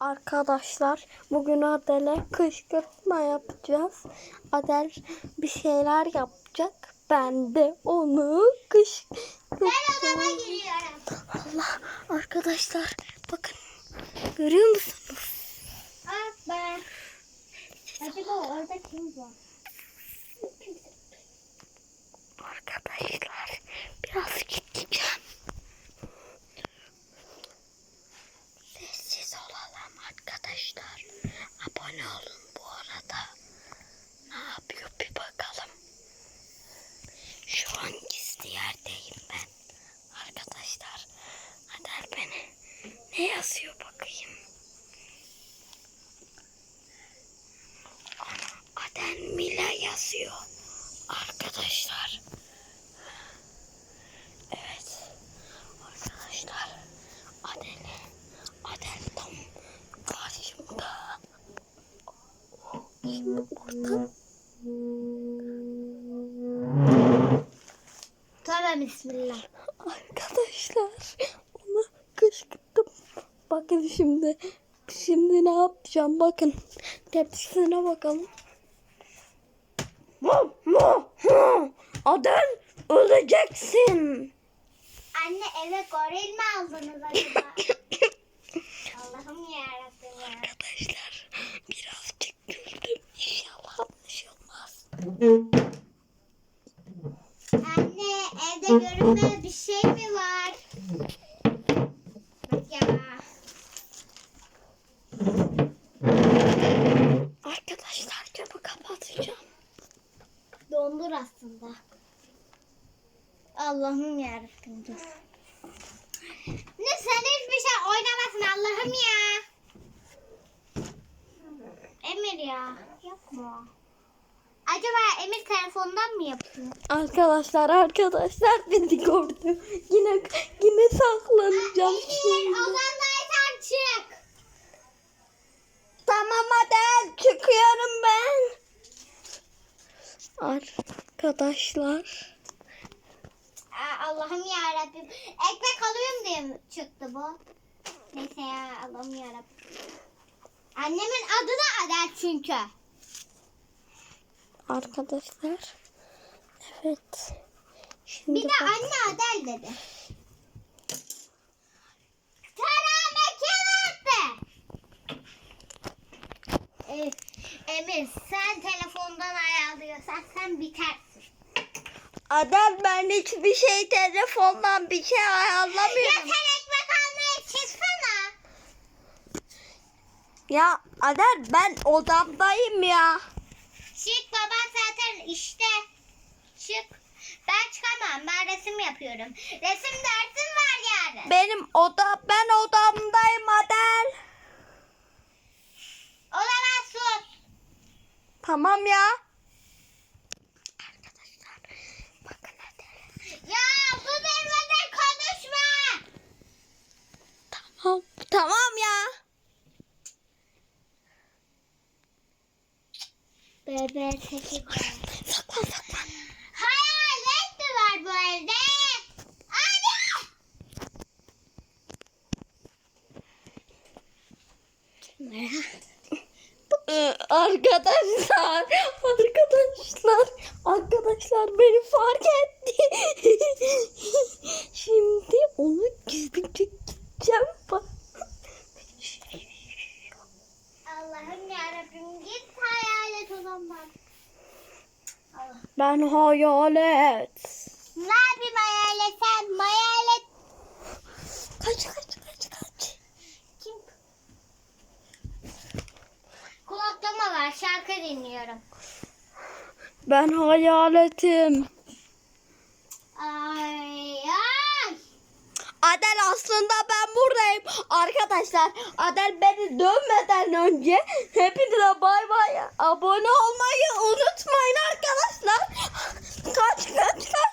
Arkadaşlar bugün Adel'e kışkırtma yapacağız. Adel bir şeyler yapacak. Ben de onu kışkırtacağım. Ben odama giriyorum. Allah arkadaşlar bakın görüyor musunuz? Ah ben. Acaba orada kim var? Arkadaşlar biraz Yapıyor bir bakalım. Şu an gizli yerdeyim ben. Arkadaşlar. Adel beni ne yazıyor bakayım. Adel Mila yazıyor. Arkadaşlar. Evet. Arkadaşlar. Adel. Adel tam karşımda. Şimdi orada. Tövbe bismillah. Arkadaşlar. Onu kışkırttım. Bakın şimdi. Şimdi ne yapacağım bakın. Tepsisine bakalım. Mu, mu, mu. Adel öleceksin. Anne eve goril mi aldınız acaba? Allah'ım yarabbim ya. Arkadaşlar birazcık güldüm. İnşallah anlaşılmaz. Anne evde görünmeyen bir şey mi var? Bak ya. Arkadaşlar camı kapatacağım. Dondur aslında. Allah'ım yarabbim dur. Ne sen hiçbir şey oynamasın Allah'ım ya. Emir ya yapma. Acaba Emir telefondan mı yapıyor? Arkadaşlar arkadaşlar beni gördü. Yine yine saklanacağım Emir şimdi. odandaysan çık. Tamam Adel çıkıyorum ben. Arkadaşlar Aa, Allah'ım yarabbim. Ekmek alıyorum diye mi çıktı bu? Neyse ya Allah'ım yarabbim. Annemin adı da Adel çünkü. Arkadaşlar evet. Şimdi Bir de bak- anne Adel dedi. Tarame kim attı? Ee, Emir sen telefondan ayarlıyorsan sen bitersin. Adel ben hiçbir şey telefondan bir şey Ya ayarlamıyorum. sen ekmek almaya çıksana. Ya Adel ben odamdayım ya. Çık baba zaten işte. Çık. Ben çıkamam. Ben resim yapıyorum. Resim dersim var yarın. Benim oda ben odamdayım Adel. O zaman sus. Tamam ya. Arkadaşlar bakın Adel. Ya bu benimle konuşma. Tamam. Tamam ya. Bebe teşekkür Saklan saklan. Hayalet mi var bu evde? Anne! Ee, Arkadaşlar, arkadaşlar, arkadaşlar beni fark etti. Şimdi onu gizlice gideceğim. Bak. Allah'ım yarabbim git hayalet olanlar. Allah. Ben hayalet. Ne yapayım hayalet sen? Hayalet Kaç kaç kaç kaç. kim? Kulaklama var şarkı dinliyorum. Ben hayaletim. Ay ay. Adel aslında ben buradayım. Arkadaşlar Adel beni dövmeden önce hepinize bay bay abone olmayı unutmayın arkadaşlar. Kaç kaç kaç.